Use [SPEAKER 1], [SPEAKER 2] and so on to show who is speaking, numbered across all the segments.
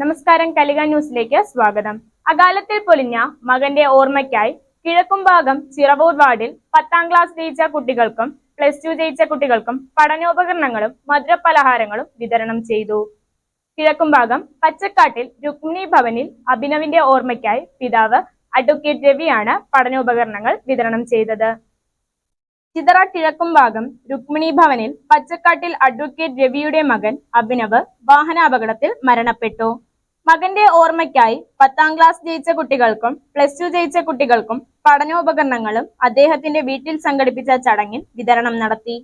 [SPEAKER 1] നമസ്കാരം കലിക ന്യൂസിലേക്ക് സ്വാഗതം. അകാലത്തിൽ പൊലിഞ്ഞ മകന്റെ ഓർമ്മയ്ക്കായി കിഴക്കുംഭാഗം ചിറവൂർ വാർഡിൽ പത്താം ക്ലാസ് ജയിച്ച കുട്ടികൾക്കും പ്ലസ് ടു ജയിച്ച കുട്ടികൾക്കും പഠനോപകരണങ്ങളും മധുരപലഹാരങ്ങളും വിതരണം ചെയ്തു. കിഴക്കുംഭാഗം പച്ചക്കാട്ടിൽ രുക്മിണി ഭവനിൽ അഭിനവിന്റെ ഓർമ്മയ്ക്കായി പിതാവ് അഡ്വക്കേറ്റ് രവിയാണ് പഠനോപകരണങ്ങൾ വിതരണം ചെയ്തത്. ചിതറ കിഴക്കുംഭാഗം രുക്മിണി ഭവനിൽ പച്ചക്കാട്ടിൽ അഡ്വക്കേറ്റ് രവിയുടെ മകൻ അഭിനവ് വാഹനാപകടത്തിൽ മരണപ്പെട്ടു. മകന്റെ ഓർമ്മയ്ക്കായി പത്താം ക്ലാസ് ജയിച്ച കുട്ടികൾക്കും പ്ലസ് ടു ജയിച്ച കുട്ടികൾക്കും പഠനോപകരണങ്ങളും അദ്ദേഹത്തിന്റെ വീട്ടിൽ സംഘടിപ്പിച്ച ചടങ്ങിൽ വിതരണം നടത്തി.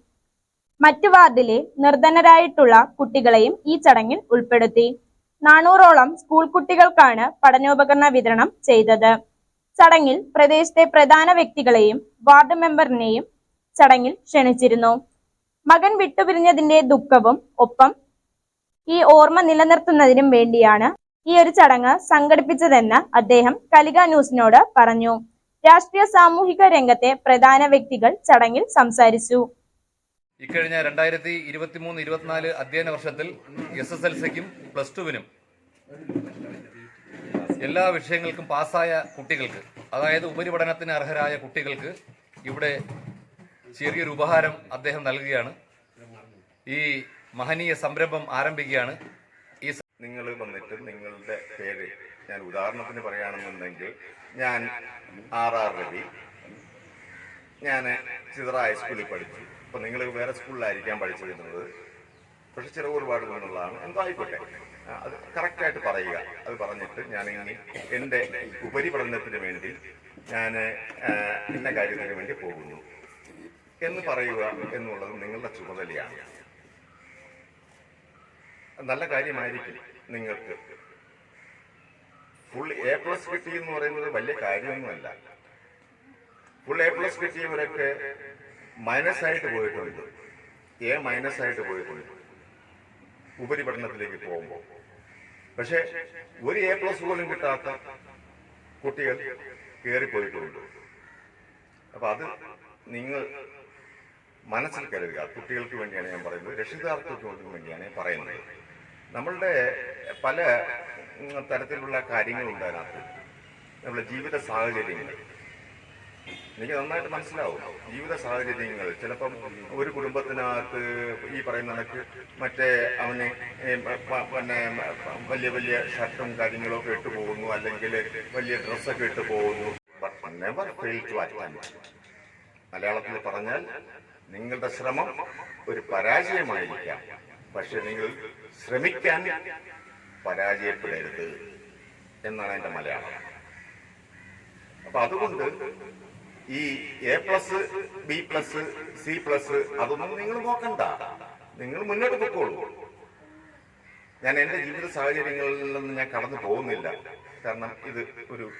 [SPEAKER 1] മറ്റു വാർഡിലെ നിർധനരായിട്ടുള്ള കുട്ടികളെയും ഈ ചടങ്ങിൽ ഉൾപ്പെടുത്തി. നാനൂറോളം സ്കൂൾ കുട്ടികൾക്കാണ് പഠനോപകരണ വിതരണം ചെയ്തത്. ചടങ്ങിൽ പ്രദേശത്തെ പ്രധാന വ്യക്തികളെയും വാർഡ് മെമ്പറിനെയും ചടങ്ങിൽ ക്ഷണിച്ചിരുന്നു. മകൻ വിട്ടുപിരിഞ്ഞതിന്റെ ദുഃഖവും ഒപ്പം ഈ ഓർമ്മ നിലനിർത്തുന്നതിനും വേണ്ടിയാണ് ഈ ഒരു ചടങ്ങ് സംഘടിപ്പിച്ചതെന്ന് അദ്ദേഹം കലിക ന്യൂസിനോട് പറഞ്ഞു. രാഷ്ട്രീയ സാമൂഹിക രംഗത്തെ പ്രധാന വ്യക്തികൾ ചടങ്ങിൽ സംസാരിച്ചു.
[SPEAKER 2] ഇക്കഴിഞ്ഞ രണ്ടായിരത്തി ഇരുപത്തി മൂന്ന് ഇരുപത്തിനാല് അധ്യയന വർഷത്തിൽ എസ് എസ് എൽ സിക്കും പ്ലസ് ടുവിനും എല്ലാ വിഷയങ്ങൾക്കും പാസ്സായ കുട്ടികൾക്ക് അതായത് ഉപരിപഠനത്തിന് അർഹരായ കുട്ടികൾക്ക് ഇവിടെ ചെറിയൊരു ഉപഹാരം അദ്ദേഹം നൽകുകയാണ്. ഈ മഹനീയ സംരംഭം ആരംഭിക്കുകയാണ്.
[SPEAKER 3] നിങ്ങൾ വന്നിട്ട് നിങ്ങളുടെ പേര് ഞാൻ ഉദാഹരണത്തിന് പറയുകയാണെന്നുണ്ടെങ്കിൽ ഞാൻ ആർ ആർ രവി. ഞാൻ ചിതറ ഹൈസ്കൂളിൽ പഠിച്ചു. അപ്പം നിങ്ങൾ വേറെ സ്കൂളിലായിരിക്കാം പഠിച്ചിരുന്നത്. പക്ഷെ ചില ഒരുപാട് നിന്നുള്ളതാണ് എന്തോ ആയിക്കോട്ടെ അത് കറക്റ്റായിട്ട് പറയുക. അത് പറഞ്ഞിട്ട് ഞാൻ ഇനി എന്റെ ഉപരിപഠനത്തിന് വേണ്ടി ഞാൻ ഇന്ന കാര്യത്തിന് വേണ്ടി പോകുന്നു. എന്ന് പറയുക എന്നുള്ളത് നിങ്ങളുടെ ചുമതലയാണ്. നല്ല കാര്യമായിരിക്കും. നിങ്ങൾക്ക്. ഫുൾ എ പ്ലസ് കിട്ടി എന്ന് പറയുന്നത് വലിയ കാര്യമൊന്നുമല്ല. ഫുൾ എ പ്ലസ് കിട്ടിയവരൊക്കെ മൈനസ് ആയിട്ട് പോയിട്ടുണ്ട്. എ മൈനസ് ആയിട്ട് പോയിട്ടുണ്ട്. ഉപരിപഠനത്തിലേക്ക് പോകുമ്പോൾ. പക്ഷെ ഒരു എ പ്ലസ് പോലും കിട്ടാത്ത കുട്ടികൾ കയറിപ്പോയിട്ടുണ്ട് അപ്പൊ അത് നിങ്ങൾ മനസ്സിൽ കരുതുക. കുട്ടികൾക്ക് വേണ്ടിയാണ് ഞാൻ പറയുന്നത്. രക്ഷിതാർത്ഥങ്ങൾക്ക് വേണ്ടിയാണ് പറയുന്നത്. നമ്മളുടെ പല തരത്തിലുള്ള കാര്യങ്ങളുണ്ട് അതിനകത്ത്. നമ്മുടെ ജീവിത സാഹചര്യങ്ങൾ. എനിക്ക് നന്നായിട്ട് മനസ്സിലാവും. ജീവിത സാഹചര്യങ്ങൾ. ചിലപ്പം ഒരു കുടുംബത്തിനകത്ത് ഈ പറയുന്ന കണക്ക് മറ്റേ അവന് പിന്നെ വലിയ വലിയ ഷർട്ടും കാര്യങ്ങളും ഒക്കെ ഇട്ട് പോകുന്നു. അല്ലെങ്കിൽ വലിയ ഡ്രസ്സൊക്കെ ഇട്ട് പോകുന്നു. നെവർ ഫെയിൽ ടു അറ്റൻഡ് മലയാളത്തിൽ പറഞ്ഞാൽ നിങ്ങളുടെ ശ്രമം ഒരു പരാജയമായിരിക്കാം. പക്ഷെ നിങ്ങൾ ശ്രമിക്കാൻ പരാജയപ്പെടരുത് എന്നാണ് എന്റെ മലയാളം. അപ്പൊ അതുകൊണ്ട് ഈ A plus B plus C plus അതൊന്നും നിങ്ങൾ നോക്കണ്ട. നിങ്ങൾ മുന്നോട്ട് പൊക്കോളൂ. ഞാൻ എന്റെ ജീവിത സാഹചര്യങ്ങളിൽ നിന്ന് ഞാൻ കടന്നു പോകുന്നില്ല. കാരണം ഇത് ഒരു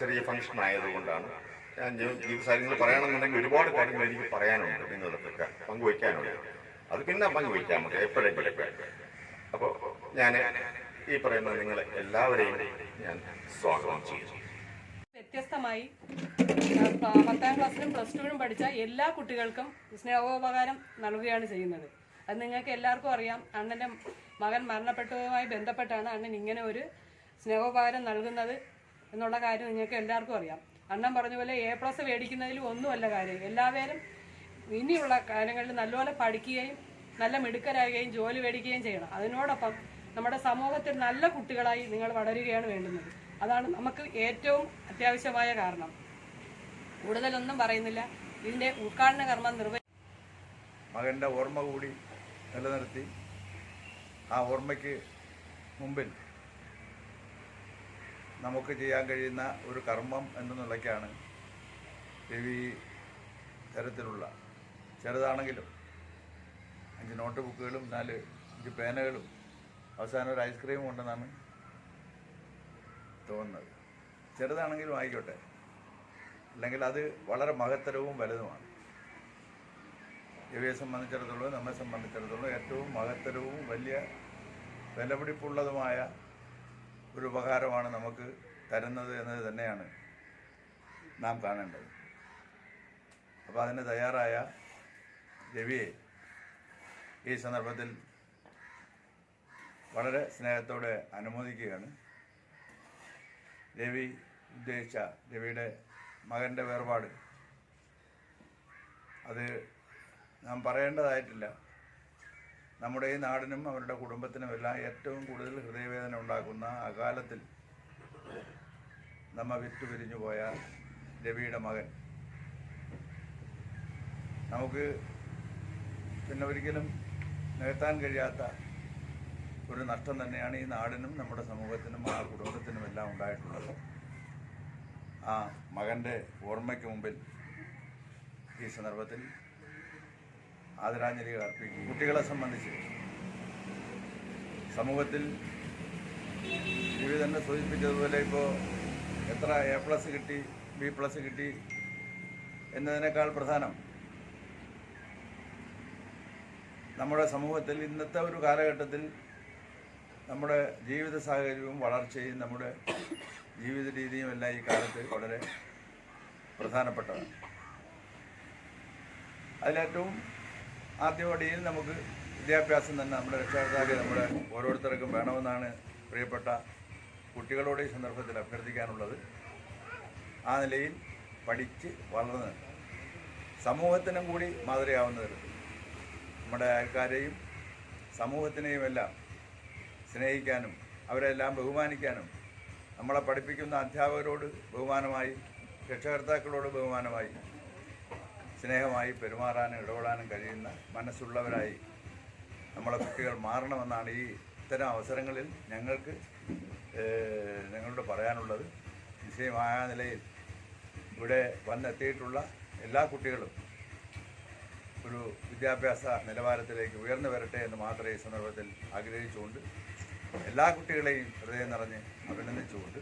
[SPEAKER 3] ചെറിയ ഫംഗ്ഷൻ ആയതുകൊണ്ടാണ്. ഞാൻ ജീവ- ജീവിത സാഹചര്യങ്ങൾ പറയണമെന്നുണ്ടെങ്കിൽ ഒരുപാട് കാര്യങ്ങൾ എനിക്ക് പറയാനുണ്ട് നിങ്ങളുടെ പങ്കുവയ്ക്കാനുണ്ട്. അത് പിന്നെ പങ്കുവയ്ക്കാൻ മതി. എപ്പോഴെങ്കിലൊക്കെ അപ്പോൾ ഞാൻ ഈ പറയുന്ന നിങ്ങൾ എല്ലാവരെയും ഞാൻ സ്വാഗതം ചെയ്യുന്നു.
[SPEAKER 4] വ്യത്യസ്തമായി പത്താം ക്ലാസ്സിലും പ്ലസ് ടുവിനും പഠിച്ച എല്ലാ കുട്ടികൾക്കും സ്നേഹോപകാരം നൽകുകയാണ് ചെയ്യുന്നത്. അത് നിങ്ങൾക്ക് എല്ലാവർക്കും അറിയാം. അണ്ണന്റെ മകൻ മരണപ്പെട്ടതുമായി ബന്ധപ്പെട്ടാണ് അണ്ണൻ ഇങ്ങനെ ഒരു സ്നേഹോപകാരം നൽകുന്നത് എന്നുള്ള കാര്യം നിങ്ങൾക്ക് എല്ലാവർക്കും അറിയാം. അണ്ണൻ പറഞ്ഞ പോലെ എ പ്ലസ് മേടിക്കുന്നതിലും ഒന്നുമല്ല കാര്യം. എല്ലാവരും ഇനിയുള്ള കാലങ്ങളിൽ നല്ലപോലെ പഠിക്കുകയും നല്ല മിടുക്കരാകുകയും ജോലി മേടിക്കുകയും ചെയ്യണം. അതിനോടൊപ്പം നമ്മുടെ സമൂഹത്തിൽ നല്ല കുട്ടികളായി നിങ്ങൾ വളരുകയാണ് വേണ്ടുന്നത്. അതാണ് നമുക്ക് ഏറ്റവും അത്യാവശ്യമായ കാരണം. കൂടുതലൊന്നും പറയുന്നില്ല. ഇതിന്റെ ഉദ്ഘാടന കർമ്മം നിർവഹിച്ചു
[SPEAKER 5] മകന്റെ ഓർമ്മ കൂടി നിലനിർത്തി. ആ ഓർമ്മയ്ക്ക് മുമ്പിൽ നമുക്ക് ചെയ്യാൻ കഴിയുന്ന ഒരു കർമ്മം എന്ന നിലയ്ക്കാണ് രവി തരത്തിലുള്ള ചെറുതാണെങ്കിലും അഞ്ച് നോട്ട് ബുക്കുകളും നാല് അഞ്ച് പേനകളും അവസാനം ഒരു ഐസ്ക്രീമും ഉണ്ടെന്നാണ് തോന്നുന്നത്. ചെറുതാണെങ്കിലും ആയിക്കോട്ടെ. അല്ലെങ്കിൽ അത് വളരെ മഹത്തരവും വലുതുമാണ്. ഇവയെ സംബന്ധിച്ചിടത്തോളം നമ്മെ സംബന്ധിച്ചിടത്തോളം ഏറ്റവും മഹത്തരവും വലിയ വിലപിടിപ്പുള്ളതുമായ ഒരു ഉപകാരമാണ് നമുക്ക് തരുന്നത് എന്നത് തന്നെയാണ് നാം കാണേണ്ടത്. അപ്പോൾ അതിന് തയ്യാറായ രവിയെ ഈ സന്ദർഭത്തിൽ വളരെ സ്നേഹത്തോടെ അനുമോദിക്കുകയാണ്. രവി ഉദ്ദേശിച്ച രവിയുടെ മകന്റെ വേർപാട് അത് നാം പറയേണ്ടതായിട്ടില്ല. നമ്മുടെ ഈ നാടിനും അവരുടെ കുടുംബത്തിനും കുടുംബത്തിനുമെല്ലാം ഏറ്റവും കൂടുതൽ ഹൃദയവേദന ഉണ്ടാക്കുന്ന അകാലത്തിൽ നമ്മ വിറ്റുപിരിഞ്ഞു പോയ രവിയുടെ മകൻ. നമുക്ക് പിന്നെ ഒരിക്കലും നികത്താൻ കഴിയാത്ത ഒരു നഷ്ടം തന്നെയാണ് ഈ നാടിനും നമ്മുടെ സമൂഹത്തിനും ആ കുടുംബത്തിനും എല്ലാം ഉണ്ടായിട്ടുള്ളത്. ആ മകന്റെ ഓർമ്മയ്ക്ക് മുമ്പിൽ ഈ സന്ദർഭത്തിൽ ആദരാഞ്ജലികൾ അർപ്പിക്കും കുട്ടികളെ സംബന്ധിച്ച് സമൂഹത്തിൽ ഇവർ തന്നെ സൂചിപ്പിച്ചതുപോലെ ഇപ്പോൾ എത്ര എ പ്ലസ് കിട്ടി ബി പ്ലസ് കിട്ടി എന്നതിനേക്കാൾ പ്രധാനം നമ്മുടെ സമൂഹത്തിൽ ഇന്നത്തെ ഒരു കാലഘട്ടത്തിൽ നമ്മുടെ ജീവിത സാഹചര്യവും വളർച്ചയും നമ്മുടെ ജീവിത രീതിയും എല്ലാം ഈ കാലത്ത് വളരെ പ്രധാനപ്പെട്ടതാണ്. അതിലേറ്റവും ആദ്യപടിയിൽ നമുക്ക് വിദ്യാഭ്യാസം തന്നെ നമ്മുടെ രക്ഷകർത്താക്കൾ നമ്മുടെ ഓരോരുത്തർക്കും വേണമെന്നാണ് പ്രിയപ്പെട്ട കുട്ടികളോട് ഈ സന്ദർഭത്തിൽ അഭ്യർത്ഥിക്കാനുള്ളത്. ആ നിലയിൽ പഠിച്ച് വളർന്ന് സമൂഹത്തിനും കൂടി മാതൃകയാവുന്ന തരത്തിൽ നമ്മുടെ അയൽക്കാരെയും സമൂഹത്തിനെയും എല്ലാം സ്നേഹിക്കാനും അവരെല്ലാം ബഹുമാനിക്കാനും നമ്മളെ പഠിപ്പിക്കുന്ന അധ്യാപകരോട് ബഹുമാനമായി രക്ഷകർത്താക്കളോട് ബഹുമാനമായി സ്നേഹമായി പെരുമാറാനും ഇടപെടാനും കഴിയുന്ന മനസ്സുള്ളവരായി നമ്മളെ കുട്ടികൾ മാറണമെന്നാണ് ഈ ഇത്തരം അവസരങ്ങളിൽ ഞങ്ങൾക്ക് ഞങ്ങളോട് പറയാനുള്ളത്. നിശ്ചയമായ നിലയിൽ ഇവിടെ വന്നെത്തിയിട്ടുള്ള എല്ലാ കുട്ടികളും ഒരു വിദ്യാഭ്യാസ നിലവാരത്തിലേക്ക് ഉയർന്നു വരട്ടെ എന്ന് മാത്രമേ ഈ സന്ദർഭത്തിൽ ആഗ്രഹിച്ചുകൊണ്ട് എല്ലാ കുട്ടികളെയും ഹൃദയം നിറഞ്ഞ് അഭിനന്ദിച്ചുകൊണ്ട്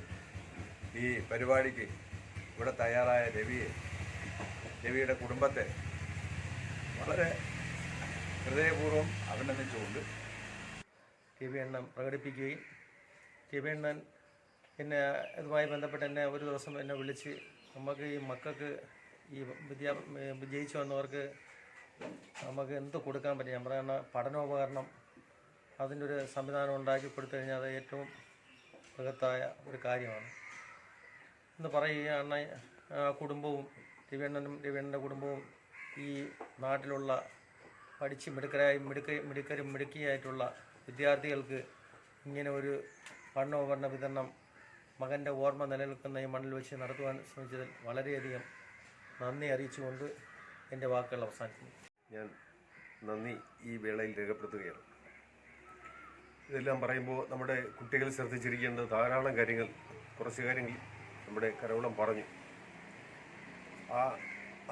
[SPEAKER 5] ഈ പരിപാടിക്ക് ഇവിടെ തയ്യാറായ രവിയെ രവിയുടെ കുടുംബത്തെ വളരെ ഹൃദയപൂർവം അഭിനന്ദിച്ചുകൊണ്ട്
[SPEAKER 6] ടി വി എണ്ണം പ്രകടിപ്പിക്കുകയും ടി വി എണ്ണൻ എന്നെ ഇതുമായി ബന്ധപ്പെട്ട് എന്നെ ഒരു ദിവസം എന്നെ വിളിച്ച് നമുക്ക് ഈ മക്കൾക്ക് ഈ വിദ്യാ വിജയിച്ചു വന്നവർക്ക് നമുക്ക് എന്ത് കൊടുക്കാൻ പറ്റും? ഞാൻ പറയുന്ന പഠനോപകരണം അതിന്റെ ഒരു സംവിധാനം ഉണ്ടാക്കി കൊടുത്തു കഴിഞ്ഞാൽ അത് ഏറ്റവും ബൃഹത്തായ ഒരു കാര്യമാണ്. എന്ന് പറയുകയാണ് കുടുംബവും രവിയണ്ണനും രവിയണ്ണന്റെ കുടുംബവും ഈ നാട്ടിലുള്ള പഠിച്ച് മിടുക്കരായി മിടുക്ക മിടുക്കരും മിടുക്കിയായിട്ടുള്ള വിദ്യാർത്ഥികൾക്ക് ഇങ്ങനെ ഒരു പഠനോപകരണ വിതരണം മകന്റെ ഓർമ്മ നിലനിൽക്കുന്ന ഈ മണ്ണിൽ വെച്ച് നടത്തുവാൻ ശ്രമിച്ചതിൽ വളരെയധികം നന്ദി അറിയിച്ചുകൊണ്ട് എന്റെ വാക്കുകൾ അവസാനിക്കുന്നു.
[SPEAKER 7] ഞാൻ നന്ദി ഈ വേളയിൽ രേഖപ്പെടുത്തുകയാണ്. ഇതെല്ലാം പറയുമ്പോൾ നമ്മുടെ കുട്ടികൾ ശ്രദ്ധിച്ചിരിക്കേണ്ട ധാരാളം കാര്യങ്ങൾ കുറച്ച് കാര്യങ്ങൾ നമ്മുടെ കരവളം പറഞ്ഞു. ആ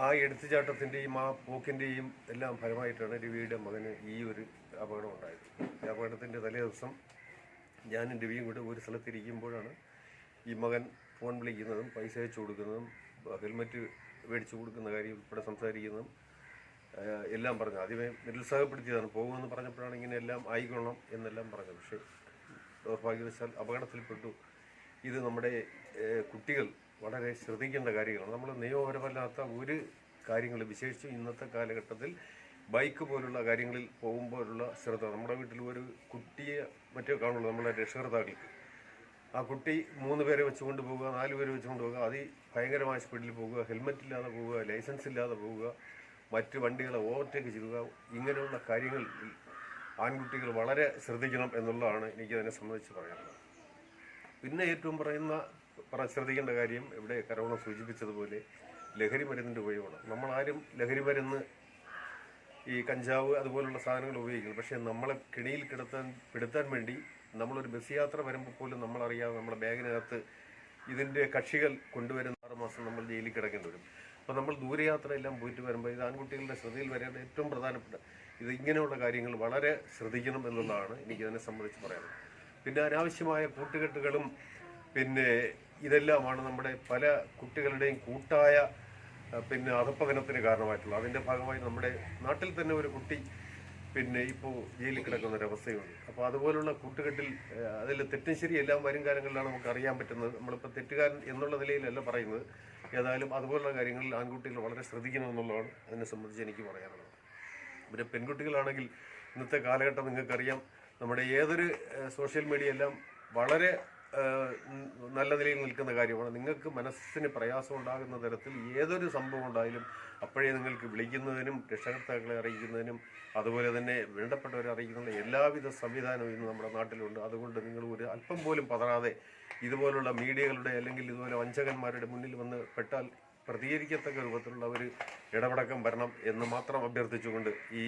[SPEAKER 7] ആ എടുത്തുചാട്ടത്തിന്റെയും ആ പോക്കിന്റെയും എല്ലാം ഫലമായിട്ടാണ് രവിയുടെ മകന് ഈ ഒരു അപകടം ഉണ്ടായത്. ഈ അപകടത്തിന്റെ തലേ ദിവസം ഞാനും രവിയും കൂടെ ഒരു സ്ഥലത്തിരിക്കുമ്പോഴാണ് ഈ മകൻ ഫോൺ വിളിക്കുന്നതും പൈസ അയച്ചു കൊടുക്കുന്നതും ഹെൽമറ്റ് മേടിച്ചു കൊടുക്കുന്ന കാര്യം ഇവിടെ സംസാരിക്കുന്നതും എല്ലാം പറഞ്ഞു. ആദ്യമേ നിരുത്സാഹപ്പെടുത്തിയതാണ് പോകുമെന്ന് പറഞ്ഞപ്പോഴാണ് ഇങ്ങനെ എല്ലാം ആയിക്കൊള്ളണം എന്നെല്ലാം പറഞ്ഞു. പക്ഷേ ദൗർഭാഗ്യവശാൽ അപകടത്തിൽപ്പെട്ടു. ഇത് നമ്മുടെ കുട്ടികൾ വളരെ ശ്രദ്ധിക്കേണ്ട കാര്യങ്ങളാണ്. നമ്മൾ നിയമപരമല്ലാത്ത ഒരു കാര്യങ്ങൾ വിശേഷിച്ച് ഇന്നത്തെ കാലഘട്ടത്തിൽ ബൈക്ക് പോലുള്ള കാര്യങ്ങളിൽ പോകുമ്പോഴുള്ള ശ്രദ്ധ. നമ്മുടെ വീട്ടിൽ ഒരു കുട്ടിയെ മറ്റേ കാണുള്ളൂ നമ്മുടെ രക്ഷകർത്താക്കൾക്ക് ആ കുട്ടി മൂന്ന് പേരെ വെച്ചുകൊണ്ട് പോവുക നാല് പേരെ വെച്ചുകൊണ്ട് പോവുക അതി ഭയങ്കരമായ സ്പീഡിൽ പോവുക ഹെൽമെറ്റ് ഇല്ലാതെ പോവുക ലൈസൻസ് ഇല്ലാതെ പോവുക മറ്റ് വണ്ടികളെ ഓവർടേക്ക് ചെയ്യുക ഇങ്ങനെയുള്ള കാര്യങ്ങൾ ആൺകുട്ടികൾ വളരെ ശ്രദ്ധിക്കണം എന്നുള്ളതാണ് എനിക്ക് അതിനെ സംബന്ധിച്ച് പറയാനുള്ളത്. പിന്നെ ഏറ്റവും പറയുന്ന പറ ശ്രദ്ധിക്കേണ്ട കാര്യം ഇവിടെ കരോണ സൂചിപ്പിച്ചതുപോലെ ലഹരി മരുന്നിന്റെ ഉപയോഗമാണ്. നമ്മളാരും ലഹരി മരുന്ന് ഈ കഞ്ചാവ് അതുപോലുള്ള സാധനങ്ങൾ ഉപയോഗിക്കുന്നു പക്ഷേ നമ്മളെ കിണിയിൽ കിടത്താൻ പെടുത്താൻ വേണ്ടി നമ്മളൊരു ബസ് യാത്ര വരുമ്പോൾ പോലും നമ്മളറിയാതെ നമ്മുടെ ബാഗിനകത്ത് ഇതിന്റെ കക്ഷികൾ കൊണ്ടുവരുന്ന ആറുമാസം നമ്മൾ ജയിലിൽ കിടക്കേണ്ടി വരും. അപ്പോൾ നമ്മൾ ദൂരയാത്ര എല്ലാം പോയിട്ട് വരുമ്പോൾ ഇത് ആൺകുട്ടികളുടെ ശ്രദ്ധയിൽ വരേണ്ട ഏറ്റവും പ്രധാനപ്പെട്ട ഇത് ഇങ്ങനെയുള്ള കാര്യങ്ങൾ വളരെ ശ്രദ്ധിക്കണം എന്നുള്ളതാണ് എനിക്കതിനെ സംബന്ധിച്ച് പറയാനുള്ളത്. പിന്നെ അനാവശ്യമായ കൂട്ടുകെട്ടുകളും പിന്നെ ഇതെല്ലാമാണ് നമ്മുടെ പല കുട്ടികളുടെയും കൂട്ടായ പിന്നെ അധപ്പതനത്തിന് കാരണമായിട്ടുള്ളത്. അതിന്റെ ഭാഗമായി നമ്മുടെ നാട്ടിൽ തന്നെ ഒരു കുട്ടി പിന്നെ ഇപ്പോൾ ജയിലിൽ കിടക്കുന്ന ഒരു അവസ്ഥയുണ്ട് അപ്പോൾ അതുപോലുള്ള കൂട്ടുകെട്ടിൽ അതിൽ തെറ്റും ശരി എല്ലാം വരും കാലങ്ങളിലാണ് നമുക്ക് അറിയാൻ പറ്റുന്നത്. നമ്മളിപ്പോൾ തെറ്റുകാരൻ എന്നുള്ള നിലയിലല്ല പറയുന്നത്. ഏതായാലും അതുപോലുള്ള കാര്യങ്ങളിൽ ആൺകുട്ടികൾ വളരെ ശ്രദ്ധിക്കണം എന്നുള്ളതാണ് അതിനെ സംബന്ധിച്ച് എനിക്ക് പറയാനുള്ളത്. പിന്നെ പെൺകുട്ടികളാണെങ്കിൽ ഇന്നത്തെ കാലഘട്ടം നിങ്ങൾക്കറിയാം നമ്മുടെ ഏതൊരു സോഷ്യൽ മീഡിയ എല്ലാം വളരെ നല്ല നിലയിൽ നിൽക്കുന്ന കാര്യമാണ്. നിങ്ങൾക്ക് മനസ്സിന് പ്രയാസം ഉണ്ടാകുന്ന തരത്തിൽ ഏതൊരു സംഭവം ഉണ്ടായാലും അപ്പോഴേ നിങ്ങൾക്ക് വിളിക്കുന്നതിനും രക്ഷകർത്താക്കളെ അറിയിക്കുന്നതിനും അതുപോലെ തന്നെ വേണ്ടപ്പെട്ടവരെ അറിയിക്കുന്നതിനും എല്ലാവിധ സംവിധാനവും ഇന്ന് നമ്മുടെ നാട്ടിലുണ്ട്. അതുകൊണ്ട് നിങ്ങൾ ഒരു അല്പം പോലും പതറാതെ ഇതുപോലുള്ള മീഡിയകളുടെ അല്ലെങ്കിൽ ഇതുപോലെ വഞ്ചകന്മാരുടെ മുന്നിൽ വന്ന് പെട്ടാൽ പ്രതികരിക്കത്തക്ക രൂപത്തിലുള്ള ഒരു ഇടപെടക്കം വരണം എന്ന് മാത്രം അഭ്യർത്ഥിച്ചുകൊണ്ട് ഈ